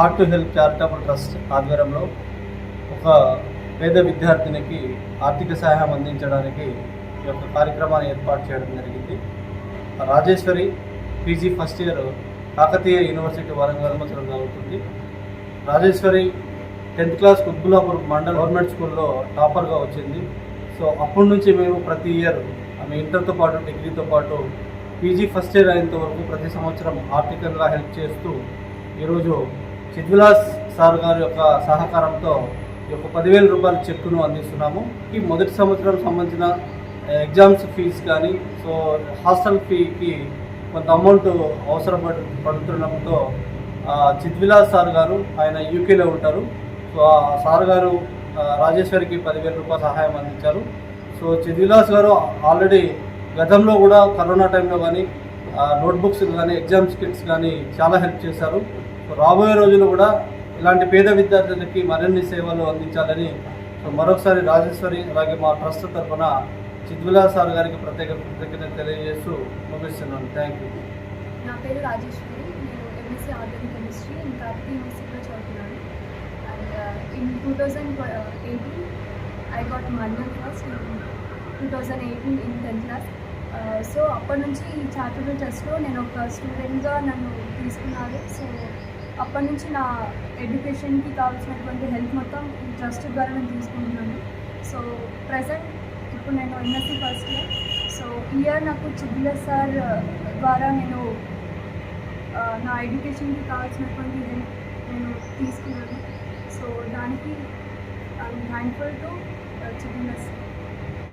Heart to help charitable trust ఆధ్వర్యంలో ఒక పేద విద్యార్థినికి ఆర్థిక సహాయం అందించడానికి ఈ యొక్క కార్యక్రమాన్ని ఏర్పాటు చేయడం జరిగింది. Rajeshwari PG first year Kakatiya university Warangal సంవత్సరం చదువుతుంది Rajeshwari tenth class Quthbullapur mandal government స్కూల్లో టాపర్గా వచ్చింది. సో అప్పటి నుంచి మేము ప్రతి ఇయర్ ఆమె ఇంటర్తో పాటు డిగ్రీతో పాటు పీజీ ఫస్ట్ ఇయర్ అయినంత వరకు ప్రతి సంవత్సరం ఆర్థికంగా హెల్ప్ చేస్తూ ఈరోజు చిద్విలాస్ సార్ గారి యొక్క సహకారంతో ఈ యొక్క పదివేల రూపాయల చెక్కును అందిస్తున్నాము. ఈ మొదటి సంవత్సరం సంబంధించిన ఎగ్జామ్స్ ఫీజు కానీ సో హాస్టల్ ఫీకి కొంత అమౌంట్ అవసరం పడుతుండటంతో పడుతుండడంతో చిద్విలాస్ సార్ గారు ఆయన యూకేలో ఉంటారు. సో ఆ సార్ గారు రాజేశ్వరికి పదివేల రూపాయల సహాయం అందించారు. సో చిద్విలాస్ గారు ఆల్రెడీ గతంలో కూడా కరోనా టైంలో కానీ నోట్బుక్స్ కానీ ఎగ్జామ్స్ కిట్స్ కానీ చాలా హెల్ప్ చేశారు. రాబోయే రోజులు కూడా ఇలాంటి పేద విద్యార్థులకి మరిన్ని సేవలు అందించాలని మరొకసారి రాజేశ్వరి అలాగే మా ట్రస్ట్ తరఫున చిద్విలాస్ సార్ గారికి ప్రత్యేక కృతజ్ఞత తెలియజేస్తూ ముగిస్తున్నాను. థ్యాంక్ యూ నా పేరు రాజేశ్వరి. నేను ఎంఎస్సీ ఆర్గానిక్ కెమిస్ట్రీ ఇంకా యూనివర్సిటీలో చదువుతున్నాను. And in two thousand eighteen I got manual first two thousand eighteen in tenth class so అప్పటి నుంచి ఈ చారిటబుల్ ట్రస్ట్లో నేను ఒక స్టూడెంట్గా నన్ను తీసుకున్నారు. సో అప్పటి నుంచి నా ఎడ్యుకేషన్కి కావాల్సినటువంటి హెల్ప్ మొత్తం జస్ట్ ట్రస్ట్ ద్వారా నేను తీసుకుంటున్నాను. సో ప్రజెంట్ ఇప్పుడు నేను MSc first year. So year నాకు చిద్దిల సార్ ద్వారా నేను నా ఎడ్యుకేషన్కి కావాల్సినటువంటి హెల్ప్ నేను తీసుకున్నాను. సో దానికి I thankful to Chiddila sir.